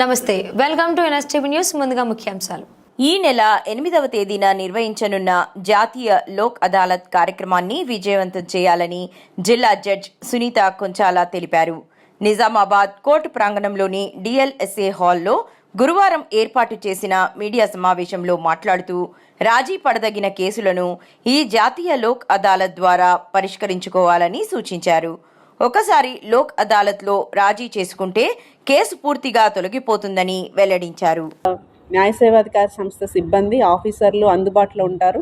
నమస్తే welcome to NSTV news ముందుగా ముఖ్యాంశాలు. ఈ నెల ఎనిమిదవ తేదీన నిర్వహించనున్న జాతీయ లోక్ అదాలత్ కార్యక్రమాన్ని విజయవంతం చేయాలని జిల్లా జడ్జ్ సునీత కొంచాల తెలిపారు. నిజామాబాద్ కోర్టు ప్రాంగణంలోని డిఎల్ఎస్ఏ హాల్లో గురువారం ఏర్పాటు చేసిన మీడియా సమావేశంలో మాట్లాడుతూ రాజీ పడదగిన కేసులను ఈ జాతీయ లోక్ అదాలత్ ద్వారా పరిష్కరించుకోవాలని సూచించారు. ఒకసారి లోక్ అదాలత్లో రాజీ చేసుకుంటే కేసు పూర్తిగా తొలగిపోతుందని వెల్లడించారు. న్యాయ సేవాధికార సంస్థ సిబ్బంది ఆఫీసర్లు అందుబాటులో ఉంటారు.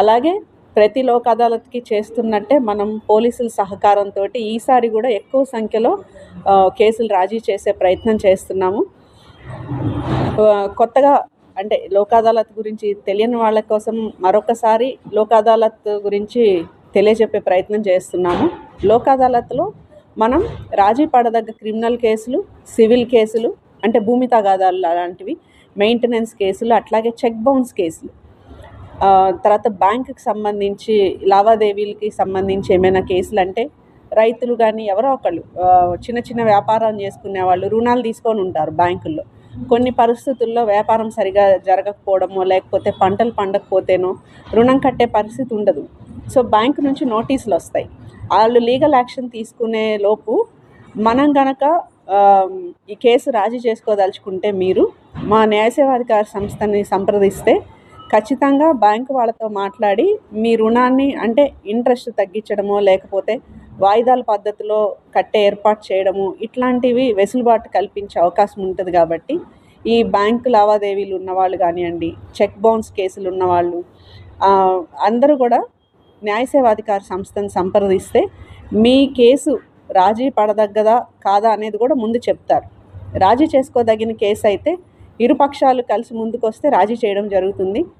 అలాగే ప్రతి లోక్ అదాలత్కి చేస్తున్నట్టే మనం పోలీసుల సహకారంతో ఈసారి కూడా ఎక్కువ సంఖ్యలో కేసులు రాజీ చేసే ప్రయత్నం చేస్తున్నాము. కొత్తగా అంటే లోక్ అదాలత్ గురించి తెలియని వాళ్ళ కోసం మరొకసారి లోక్ అదాలత్ గురించి తెలియజెప్పే ప్రయత్నం చేస్తున్నాము. లోక్ అదాలత్లో మనం రాజీ పడదగ్గ క్రిమినల్ కేసులు సివిల్ కేసులు అంటే భూమి తగాదాలు అలాంటివి మెయింటెనెన్స్ కేసులు అట్లాగే చెక్ బౌన్స్ కేసులు. తర్వాత బ్యాంకుకి సంబంధించి లావాదేవీలకి సంబంధించి ఏమైనా కేసులు అంటే రైతులు కానీ ఎవరో ఒకళ్ళు చిన్న చిన్న వ్యాపారం చేసుకునే వాళ్ళు రుణాలు తీసుకొని ఉంటారు బ్యాంకుల్లో. కొన్ని పరిస్థితుల్లో వ్యాపారం సరిగా జరగకపోవడమో లేకపోతే పంటలు పండకపోతేనో రుణం కట్టే పరిస్థితి ఉండదు. సో బ్యాంక్ నుంచి నోటీసులు వస్తాయి. వాళ్ళు లీగల్ యాక్షన్ తీసుకునే లోపు మనం గనక ఈ కేసు రాజీ చేసుకోదలుచుకుంటే మీరు మా న్యాయసేవాధికార సంస్థని సంప్రదిస్తే ఖచ్చితంగా బ్యాంకు వాళ్ళతో మాట్లాడి మీ రుణాన్ని అంటే ఇంట్రెస్ట్ తగ్గించడమో లేకపోతే వాయిదాల పద్ధతిలో కట్టే ఏర్పాటు చేయడము ఇట్లాంటివి వెసులుబాటు కల్పించే అవకాశం ఉంటుంది కాబట్టి ఈ బ్యాంకు లావాదేవీలు ఉన్నవాళ్ళు కానివ్వండి చెక్ బౌన్స్ కేసులు ఉన్నవాళ్ళు అందరూ కూడా న్యాయ సేవాధికార సంస్థను సంప్రదిస్తే మీ కేసు రాజీ పడదగ్గదా కాదా అనేది కూడా ముందు చెప్తారు. రాజీ చేసుకోదగిన కేసు అయితే ఇరుపక్షాలు కలిసి ముందుకు వస్తే రాజీ చేయడం జరుగుతుంది.